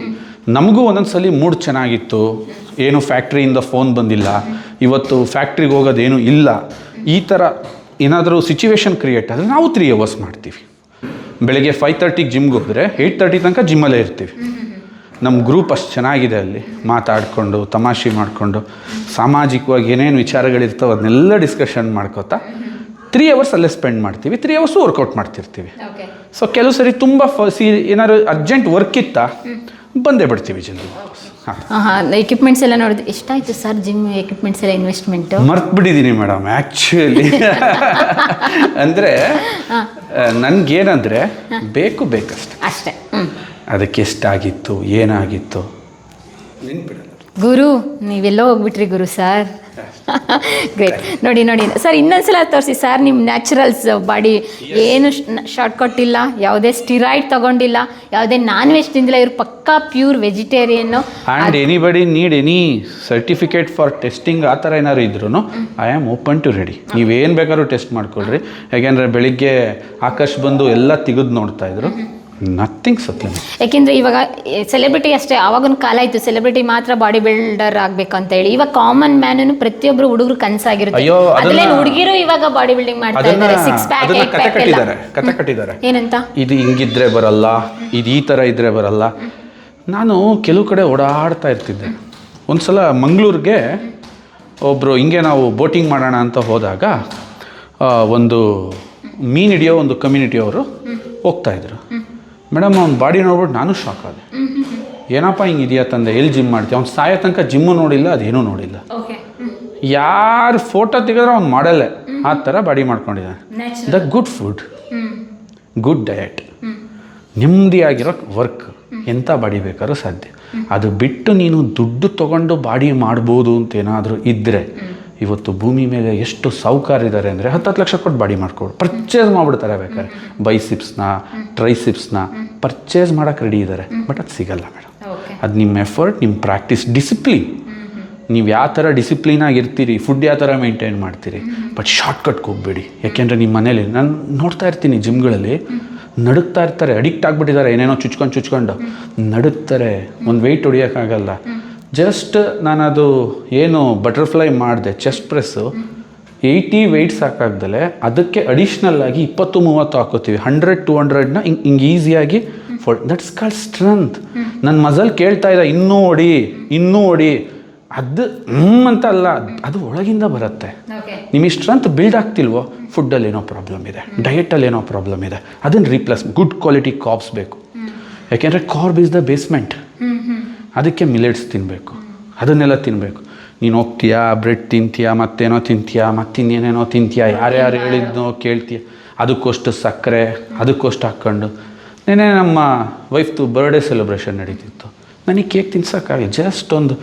ನಮಗೂ ಒಂದೊಂದ್ಸಲಿ ಮೂಡ್ ಚೆನ್ನಾಗಿತ್ತು. ಏನು ಫ್ಯಾಕ್ಟ್ರಿಯಿಂದ ಫೋನ್ ಬಂದಿಲ್ಲ. ಇವತ್ತು ಫ್ಯಾಕ್ಟ್ರಿಗೆ ಹೋಗೋದೇನು ಇಲ್ಲ. ಈ ಥರ ಏನಾದರೂ ಸಿಚುವೇಶನ್ ಕ್ರಿಯೇಟ್ ಆದರೆ ನಾವು ತ್ರೀ ಅವರ್ಸ್ ಮಾಡ್ತೀವಿ. ಬೆಳಗ್ಗೆ ಫೈವ್ ತರ್ಟಿಗೆ ಜಿಮ್ಗೆ ಹೋದರೆ ಏಯ್ಟ್ ತರ್ಟಿ ತನಕ ಜಿಮ್ಮಲ್ಲೇ ಇರ್ತೀವಿ. ನಮ್ಮ ಗ್ರೂಪ್ ಅಷ್ಟು ಚೆನ್ನಾಗಿದೆ ಅಲ್ಲಿ. ಮಾತಾಡಿಕೊಂಡು ತಮಾಷೆ ಮಾಡಿಕೊಂಡು ಸಾಮಾಜಿಕವಾಗಿ ಏನೇನು ವಿಚಾರಗಳಿರ್ತವೆ ಅದನ್ನೆಲ್ಲ ಡಿಸ್ಕಷನ್ ಮಾಡ್ಕೋತಾ ತ್ರೀ ಅವರ್ಸ್ ಅಲ್ಲೇ ಸ್ಪೆಂಡ್ ಮಾಡ್ತೀವಿ. ತ್ರೀ ಅವರ್ಸು ವರ್ಕೌಟ್ ಮಾಡ್ತಿರ್ತೀವಿ. ಸೊ ಕೆಲವು ಸರಿ ತುಂಬ ಫ ಸೀ ಏನಾದ್ರು ಅರ್ಜೆಂಟ್ ವರ್ಕ್ ಇತ್ತಾ ಬಂದೇ ಬಿಡ್ತೀವಿ ಜನರು. ಎಕ್ವಿಪ್ಮೆಂಟ್ಸ್ ಎಲ್ಲ ನೋಡಿದ್ರೆ ಎಷ್ಟಾಯ್ತು ಸರ್ ಜಿಮ್ ಎಕ್ವಿಪ್ಮೆಂಟ್ಸ್ ಎಲ್ಲ ಇನ್ವೆಸ್ಟ್ಮೆಂಟ್ ಮರ್ತ್ ಬಿಟ್ಟಿದ್ದೀನಿ ಮೇಡಮ್ ಆ್ಯಕ್ಚುಲಿ ಅಂದರೆ ನನಗೇನಂದರೆ ಬೇಕು ಬೇಕಷ್ಟೆ. ಅಷ್ಟೇ ಅದಕ್ಕೆ ಎಷ್ಟಾಗಿತ್ತು ಏನಾಗಿತ್ತು? ಗುರು ನೀವೆಲ್ಲೋ ಹೋಗ್ಬಿಟ್ರಿ ಗುರು ಸರ್. ಗ್ರೇಟ್ ನೋಡಿ ನೋಡಿ. ಸರ್ ಇನ್ನೊಂದ್ಸಲ ತೋರಿಸಿ. ಸರ್ ನಿಮ್ಮ ನ್ಯಾಚುರಲ್ಸ್ ಬಾಡಿ ಏನು ಶಾರ್ಟ್ಕಟ್ ಇಲ್ಲ ಯಾವುದೇ ಸ್ಟಿರಾಯ್ಡ್ ತಗೊಂಡಿಲ್ಲ ಯಾವುದೇ ನಾನ್ ವೆಜ್ ತಿಂದಿಲ್ಲ ಇವ್ರು ಪಕ್ಕಾ pure vegetarian and anybody need any certificate for testing ಆ ಥರ ಏನಾದ್ರು ಇದ್ರೂ I am open to ready ನೀವೇನು ಬೇಕಾದ್ರೂ ಟೆಸ್ಟ್ ಮಾಡ್ಕೊಳ್ರಿ. ಯಾಕೆಂದರೆ ಬೆಳಿಗ್ಗೆ ಆಕಾಶ್ ಬಂದು ಎಲ್ಲ ತೆಗೆದು ನೋಡ್ತಾ ಇದ್ರು. ನಥಿಂಗ್ ಸತ್ಯ ಯಾಕೆಂದ್ರೆ ಇವಾಗ ಸೆಲೆಬ್ರಿಟಿ ಅಷ್ಟೇ ಆವಾಗಿನ ಕಾಲ ಇತ್ತು ಸೆಲೆಬ್ರಿಟಿ ಮಾತ್ರ ಬಾಡಿ ಬಿಲ್ಡರ್ ಆಗ್ಬೇಕು ಅಂತ ಹೇಳಿ ಇವಾಗ ಕಾಮನ್ ಮ್ಯಾನ್ ಪ್ರತಿಯೊಬ್ರು ಹುಡುಗರು ಕನಸಾಗಿರುತ್ತೆ. ಅದ್ರಲ್ಲಿ ಹುಡುಗಿರು ಇವಾಗ ಬಾಡಿ ಬಿಲ್ಡಿಂಗ್ ಮಾಡ್ತಾ ಇದ್ದಾರೆ. ಸಿಕ್ಸ್ ಪ್ಯಾಕ್ ಕತೆ ಕಟ್ಟಿದ್ದಾರೆ ಕತೆ ಕಟ್ಟಿದ್ದಾರೆ. ಏನಂತ? ಇದು ಹಿಂಗಿದ್ರೆ ಬರಲ್ಲ ಇದು ಈ ಥರ ಇದ್ರೆ ಬರಲ್ಲ. ನಾನು ಕೆಲವು ಕಡೆ ಓಡಾಡ್ತಾ ಇರ್ತಿದ್ದೆ. ಒಂದು ಸಲ ಮಂಗಳೂರಿಗೆ ಒಬ್ಬರು ಹಿಂಗೆ ನಾವು ಬೋಟಿಂಗ್ ಮಾಡೋಣ ಅಂತ ಹೋದಾಗ ಒಂದು ಮೀನು ಹಿಡಿಯೋ ಒಂದು ಕಮ್ಯುನಿಟಿಯವರು ಹೋಗ್ತಾಯಿದ್ರು ಮೇಡಮ್ ಅವ್ನ ಬಾಡಿ ನೋಡ್ಬಿಟ್ಟು ನಾನು ಶಾಕ್ ಆದೆ. ಏನಪ್ಪ ಹಿಂಗೆ ಇದೆಯಾ ತಂದೆ? ಎಲ್ಲಿ ಜಿಮ್ ಮಾಡ್ತೀವಿ ಅವ್ನು ಸಾಯೋ ತನಕ ಜಿಮ್ಮು ನೋಡಿಲ್ಲ ಅದೇನೂ ನೋಡಿಲ್ಲ. ಯಾರು ಫೋಟೋ ತೆಗೆದ್ರೆ ಅವ್ನು ಮಾಡಲ್ಲೇ. ಆ ಥರ body ಮಾಡ್ಕೊಂಡಿದ್ದಾನೆ. The good food good diet ನೆಮ್ಮದಿಯಾಗಿರೋ work ಎಂಥ ಬಾಡಿ ಬೇಕಾದ್ರೂ ಸಾಧ್ಯ. ಅದು ಬಿಟ್ಟು ನೀನು ದುಡ್ಡು ತಗೊಂಡು ಬಾಡಿ ಮಾಡ್ಬೋದು ಅಂತ ಏನಾದರೂ ಇದ್ದರೆ ಇವತ್ತು ಭೂಮಿ ಮೇಲೆ ಎಷ್ಟು ಸಾಹುಕಾರಿದ್ದಾರೆ ಅಂದರೆ ಹತ್ತು ಹತ್ತು ಲಕ್ಷ ಕೊಟ್ಟು ಬಾಡಿ ಮಾಡ್ಕೊಡು. ಪರ್ಚೇಸ್ ಮಾಡಿಬಿಡ್ತಾರೆ ಬೇಕಾದ್ರೆ. ಬೈಸಿಪ್ಸ್ನ ಟ್ರೈಸಿಪ್ಸ್ನ ಪರ್ಚೇಸ್ ಮಾಡೋಕ್ಕೆ ರೆಡಿ ಇದ್ದಾರೆ. ಬಟ್ ಅದು ಸಿಗಲ್ಲ ಮೇಡಮ್ ಅದು ನಿಮ್ಮ ಎಫರ್ಟ್ ನಿಮ್ಮ ಪ್ರಾಕ್ಟೀಸ್ ಡಿಸಿಪ್ಲಿನ್ ನೀವು ಯಾವ ಥರ ಡಿಸಿಪ್ಲಿನ್ ಇರ್ತೀರಿ ಫುಡ್ ಯಾವ ಥರ ಮೇಂಟೈನ್ ಮಾಡ್ತೀರಿ ಬಟ್ ಶಾರ್ಟ್ಕಟ್ಗೆ ಹೋಗ್ಬೇಡಿ. ಯಾಕೆಂದರೆ ನಿಮ್ಮ ಮನೇಲಿ ನಾನು ನೋಡ್ತಾ ಇರ್ತೀನಿ ಜಿಮ್ಗಳಲ್ಲಿ ನಡುಕ್ತಾ ಇರ್ತಾರೆ ಅಡಿಕ್ಟ್ ಆಗಿಬಿಟ್ಟಿದ್ದಾರೆ ಏನೇನೋ ಚುಚ್ಕೊಂಡು ಚುಚ್ಕೊಂಡು. ನಡುಕ್ತಾರೆ ಒಂದು ವೆಯ್ಟ್ ಹೊಡಿಯೋಕ್ಕಾಗಲ್ಲ. ಜಸ್ಟ್ ನಾನದು ಏನು ಬಟರ್ಫ್ಲೈ ಮಾಡಿದೆ ಚೆಸ್ಟ್ ಪ್ರೆಸ್ಸು ಏಯ್ಟಿ ವೆಯ್ಟ್ ಸಾಕಾಗ್ದಲೆ ಅದಕ್ಕೆ ಅಡಿಷ್ನಲ್ ಆಗಿ ಇಪ್ಪತ್ತು ಮೂವತ್ತು ಹಾಕೋತೀವಿ. ಹಂಡ್ರೆಡ್ ಟು ಹಂಡ್ರೆಡ್ನ ಹಿಂಗೆ ಹಿಂಗೆ ಈಸಿಯಾಗಿ ಫೋಲ್ ದಟ್ಸ್ ಕಾಲ್ ಸ್ಟ್ರೆಂತ್ ನನ್ನ ಮಜಲ್ ಕೇಳ್ತಾ ಇದೆ ಇನ್ನೂ ಓಡಿ ಇನ್ನೂ ಓಡಿ. ಅದು ಹ್ಮ್ ಅಂತ ಅಲ್ಲ ಅದು ಒಳಗಿಂದ ಬರುತ್ತೆ. ನಿಮಗೆ ಸ್ಟ್ರೆಂತ್ ಬಿಲ್ಡ್ ಆಗ್ತಿಲ್ವೋ ಫುಡ್ಡಲ್ಲಿ ಏನೋ ಪ್ರಾಬ್ಲಮ್ ಇದೆ. ಡಯೆಟಲ್ಲಿ ಏನೋ ಪ್ರಾಬ್ಲಮ್ ಇದೆ. ಅದನ್ನು ರೀಪ್ಲೇಸ್ ಗುಡ್ ಕ್ವಾಲಿಟಿ ಕಾಪ್ಸ್ ಬೇಕು. ಯಾಕೆಂದರೆ ಕಾರ್ಬ್ ಇಸ್ ದ ಬೇಸ್ಮೆಂಟ್ ಅದಕ್ಕೆ ಮಿಲೆಟ್ಸ್ ತಿನ್ನಬೇಕು ಅದನ್ನೆಲ್ಲ ತಿನ್ನಬೇಕು ನೀನು ಹೋಗ್ತೀಯಾ? ಬ್ರೆಡ್ ತಿಂತೀಯಾ? ಮತ್ತೇನೋ ತಿಂತೀಯಾ? ಮತ್ತಿನ್ನೇನೇನೋ ತಿಂತೀಯಾ? ಯಾರ್ಯಾರು ಹೇಳಿದ್ನೋ ಕೇಳ್ತೀಯ? ಅದಕ್ಕೋಷ್ಟು ಸಕ್ಕರೆ ಅದಕ್ಕೋಷ್ಟು ಹಾಕ್ಕೊಂಡು. ನೆನೆ ನಮ್ಮ ವೈಫ್ದು ಬರ್ಡೇ ಸೆಲೆಬ್ರೇಷನ್ ನಡೀತಿತ್ತು. ನನಗೆ ಕೇಕ್ ತಿನ್ಸೋಕ್ಕಾಗಿ ಜಸ್ಟ್ ಒಂದು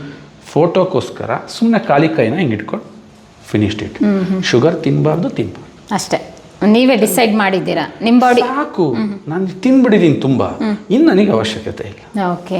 ಫೋಟೋಕ್ಕೋಸ್ಕರ ಸುಮ್ಮನೆ ಖಾಲಿ ಕೈನ ಹಿಂಗೆ ಇಟ್ಕೊಂಡು ಫಿನಿಶ್ಡ್ ಇಟ್ ಶುಗರ್ ತಿನ್ನಬಾರ್ದು ತಿನ್ಬಾರ್ದು ಅಷ್ಟೇ. ನೀವೇ ಡಿಸೈಡ್ ಮಾಡಿದ್ದೀರಾ? ನಿಮ್ಮ ಬಾಡಿ ಸಾಕು. ನಾನು ತಿನ್ಬಿಡಿದ್ದೀನಿ ತುಂಬ. ಇನ್ನು ನನಗೆ ಅವಶ್ಯಕತೆ ಇಲ್ಲ. ಓಕೆ.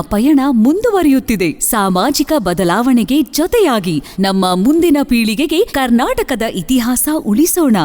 ಪಯಣ ಮುಂದುವರಿಯುತ್ತಿದೆ. ಸಾಮಾಜಿಕ ಬದಲಾವಣೆಗೆ ಜೊತೆಯಾಗಿ ನಮ್ಮ ಮುಂದಿನ ಪೀಳಿಗೆಗೆ ಕರ್ನಾಟಕದ ಇತಿಹಾಸ ಉಳಿಸೋಣ.